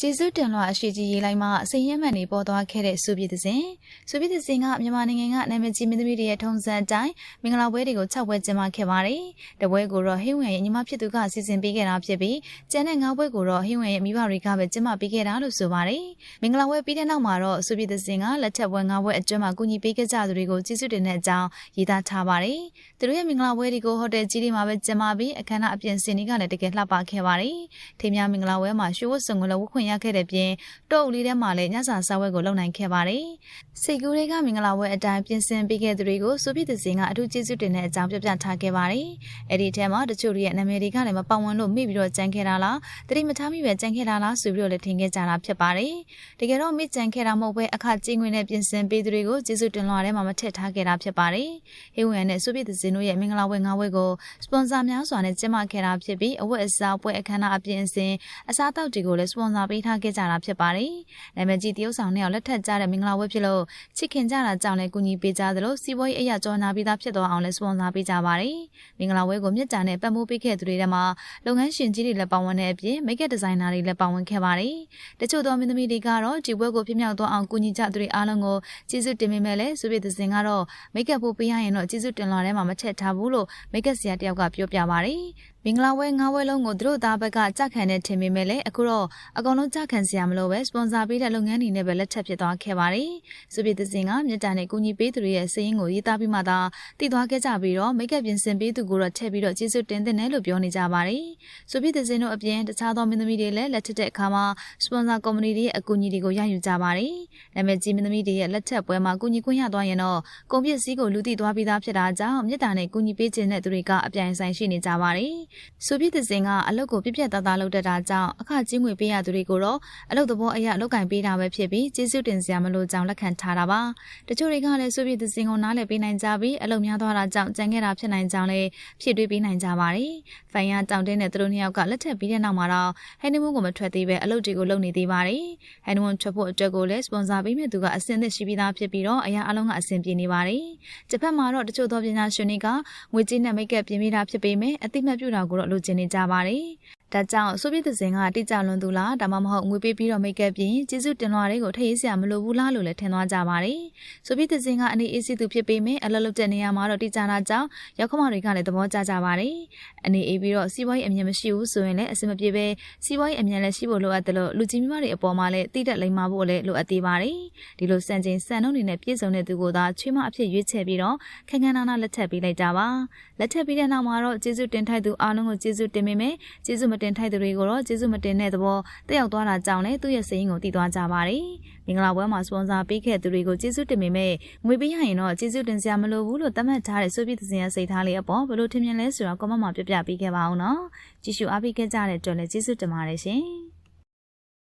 ကျေးဇူးတင်လွှာအရှိကြီးရေးလိုက်မှအစိမ်းရဲမှန်နေပေါ်သွားခဲ့တဲ့စူပြည်သစင်စူပြည်သစင်ကမြန်မာနိုင်ငံကနာမည်ကြီးမင်းသမီးတွေရဲ့ထုံးစံအတိုင်းမင်္ဂလာပွဲတွေကို၆ပွဲကျင်းပခဲ့ပါတယ်။တပွဲကိုတော့ဟိဝင်ရဲ့ညီမဖြစ်သူကစီစဉ်ပေးခဲ့တာဖြစ်ပြီးကျန်တဲ့၅ပွဲကိုတော့ဟိဝင်ရဲ့မိဘတွေကပဲကျင်းပပေးခဲ့တာလို့ဆိုပါတယ်။မင်္ဂလာပွဲပြီးတဲ့နောက်မှာတော့စူပြည်သစင်ကလက်ထက်ပွဲ၅ပွဲအတွင်းမှာကူညီပေးခဲ့ကြသူတွေကိုကျေးဇူးတင်တဲ့အကြောင်းရေးသားထားပါတယ်။သူတို့ရဲ့မင်္ဂလာပွဲတွေကိုဟိုတယ်ကြီးတွေမှာပဲကျင်းပပြီးအခမ်းအနားအပြင်စင်တွေကလည်းတကယ်လှပခဲ့ပါတယ်။ထိမ်းများမင်္ဂလာပွဲမှာရွှေဝတ်စုံကိုလည်းဝတ်ခွင့်ရခဲ့တဲ့ပြင်တောအုပ်လေးထဲမှာလည်းညစာစားဝဲကိုလုပ်နိုင်ခဲ့ပါတယ်။စိတ်ကူးတွေကမင်္ဂလာပွဲအတိုင်းပြင်ဆင်ပေးခဲ့သူတွေကိုစူပြစ်သစင်ကအထူးကျေးဇူးတင်တဲ့အကြောင်းပြပြထားခဲ့ပါတယ်။အဲ့ဒီထဲမှာတချို့တွေရဲ့နာမည်တွေကလည်းမပောင်ဝင်လို့မိပြီးတော့ကြံခဲ့တာလားတတိမထားမိပဲကြံခဲ့တာလားဆိုပြီးတော့လည်းထင်ခဲ့ကြတာဖြစ်ပါတယ်။တကယ်တော့မိကြံခဲ့တာမဟုတ်ပဲအခကြီးငွေနဲ့ပြင်ဆင်ပေးသူတွေကိုကျေးဇူးတင်လွှာထဲမှာမထည့်ထားခဲ့တာဖြစ်ပါတယ်။ဟေးဝင်နဲ့စူပြစ်သစင်တို့ရဲ့မင်္ဂလာပွဲ၅ပွဲကိုစပွန်ဆာများစွာနဲ့ကျင်းပခဲ့တာဖြစ်ပြီးအဝတ်အစားပွဲအခမ်းအနားအပြင်အစင်အစားအသောက်တွေကိုလည်းစပွန်ဆာပေးထားခဲ့ကြတာဖြစ်ပါတယ်။နာမည်ကြီးတရုတ်ဆောင်နဲ့လက်ထက်ကြတဲ့မင်္ဂလာပွဲဖြစ်လို့ချစ်ခင်ကြတာကြောင့်လည်းကူညီပေးကြသလိုစီးပွားရေးအရာကြောနာပြီးသားဖြစ်သွားအောင်လည်းစပွန်ဆာပေးကြပါတယ်။မင်္ဂလာပွဲကိုမြစ်တာနဲ့ပတ်မိုးပေးခဲ့သူတွေထဲမှာလုပ်ငန်းရှင်ကြီးတွေလည်းပါဝင်တဲ့အပြင်မိတ်ကပ်ဒီဇိုင်နာတွေလည်းပါဝင်ခဲ့ပါတယ်။တချို့သောမင်းသမီးတွေကတော့ဒီပွဲကိုပြမြောက်သွားအောင်ကူညီကြသူတွေအားလုံးကိုကျေးဇူးတင်မိမဲ့လဲစုပြသစင်ကတော့မိတ်ကပ်ဖို့ပေးရရင်တော့ကျေးဇူးတင်လာထဲမှာမချက်ထားဘူးလို့မိတ်ကပ်ဆရာတယောက်ကပြောပြပါတယ်။ မင်္ဂလာပွဲ၅ပွဲလုံးကိုသူတို့သားဘက်ကကြက်ခံတဲ့ထင်ပေမဲ့လည်းအခုတော့အကောင်လုံးကြက်ခံစရာမလိုပဲစပွန်ဆာပေးတဲ့လုပ်ငန်းတွေနဲ့ပဲလက်ထပ်ဖြစ်သွားခဲ့ပါတယ်။စုပြည်သစင်ကမြစ်တာနဲ့ကူညီပေးသူတွေရဲ့စည်ရင်းကိုရေးသားပြီးမှသာတည်သွားခဲ့ကြပြီးတော့မိတ်ကပ်ပြင်ဆင်ပေးသူကိုတော့ထည့်ပြီးတော့ကျေးဇူးတင်တဲ့နဲ့လို့ပြောနေကြပါတယ်။စုပြည်သစင်တို့အပြင်တခြားသောမင်းသမီးတွေလည်းလက်ထပ်တဲ့အခါမှာစပွန်ဆာကုမ္ပဏီတွေရဲ့အကူအညီတွေကိုရယူကြပါတယ်။နာမည်ကြီးမင်းသမီးတွေရဲ့လက်ထပ်ပွဲမှာကူညီခွင့်ရသွားရင်တော့ကုန်ပစ္စည်းကိုလူသိသွားပြီးသားဖြစ်တာကြောင့်မြစ်တာနဲ့ကူညီပေးခြင်းတဲ့သူတွေကအပြိုင်ဆိုင်ရှိနေကြပါတယ်။ဆိုပြည်သစင်ကအလုပ်ကိုပြပြတသားလုပ်တတ်တာကြောင့်အခကြီးငွေပေးရသူတွေကိုတော့အလုပ်သဘောအရလောက်ကင်ပေးတာပဲဖြစ်ပြီးကျေးဇူးတင်စရာမလိုကြောင်းလက်ခံထားတာပါ။တချို့တွေကလည်းဆိုပြည်သစင်ကိုနားလည်ပေးနိုင်ကြပြီးအလုပ်များသွားတာကြောင့်ကြံခဲ့တာဖြစ်နိုင်ကြောင်းလည်းဖြည့်တွေးပေးနိုင်ကြပါတယ်။ဖိုင်ရတောင်တင်းတဲ့သူတို့နှစ်ယောက်ကလက်ထပ်ပြီးတဲ့နောက်မှာတော့ဟန်နီမွန်းကိုမထွက်သေးပဲအလုပ်တွေကိုလုပ်နေသေးပါတယ်။ဟန်နီမွန်းထွက်ဖို့အတွက်ကိုလည်းစပွန်ဆာပေးမဲ့သူကအဆင်သင့်ရှိပြီးသားဖြစ်ပြီးတော့အရာအလုံးကအဆင်ပြေနေပါတယ်။တစ်ဖက်မှာတော့တချို့သောပညာရှင်တွေကငွေကြေးနဲ့မိတ်ကပ်ပြင်ပေးတာဖြစ်ပေမဲ့အတိမတ်ပြတာကိုတော့လိုချင်နေကြပါတယ်။ဒါကြောင့်ဆိုဗီယက်သစင်ကတိကျလွန်သူလားဒါမှမဟုတ်ငွေပေးပြီးတော့မိတ်ကပ်ပြင်ကျေးဇူးတင်လွှာတွေကိုထည့်ရေးစရာမလိုဘူးလားလို့လည်းထင်သွားကြပါတယ်။ဆိုဗီယက်သစင်ကအနေအေးစစ်သူဖြစ်ပေမဲ့အလုပ်လုပ်တဲ့နေရာမှာတော့တိကျတာကြောင့်ရောက်ခမတွေကလည်းသဘောကျကြပါတယ်။အနေအေးပြီးတော့စီးပွားရေးအမြင်မရှိဘူးဆိုရင်လည်းအဆင်မပြေပဲစီးပွားရေးအမြင်လည်းရှိဖို့လိုအပ်တယ်လို့လူကြီးမိမတွေအပေါ်မှာလည်းတိတက်လိမ့်မာဖို့လည်းလိုအပ်သေးပါတယ်။ဒီလိုစံချိန်စံနှုန်းတွေနဲ့ပြည့်စုံတဲ့သူကိုသာချွေးမအဖြစ်ရွေးချယ်ပြီးတော့ခန်းခန်းနာနာလက်ထပ်ပေးလိုက်ကြပါ။လက်ထပ်ပြီးတဲ့နောက်မှာတော့ကျေးဇူးတင်ထိုက်သူအားလုံးကိုကျေးဇူးတင်မိမယ်။ကျေးဇူးမတင်ထိုက်သူတွေကိုတော့ကျေးဇူးမတင်တဲ့သဘောတက်ရောက်သွားတာကြောင့်လည်းသူ့ရဲ့စိတ်ရင်းကိုတည်သွားကြပါတယ်။မင်္ဂလာပွဲမှာစပွန်ဆာပေးခဲ့သူတွေကိုကျေးဇူးတင်ပေမဲ့ငွေပေးရရင်တော့ကျေးဇူးတင်စရာမလိုဘူးလို့သတ်မှတ်ထားတဲ့ဆိုပြည်သစင်ရဲ့စိတ်ထားလေးအပေါ်ဘယ်လိုထင်မြင်လဲဆိုတာကွန်မန့်မှာပြပြပေးခဲ့ပါအောင်နော်။ကြည့်ရှုအားပေးခဲ့ကြတဲ့အတွက်လည်းကျေးဇူးတင်ပါတယ်ရှင်။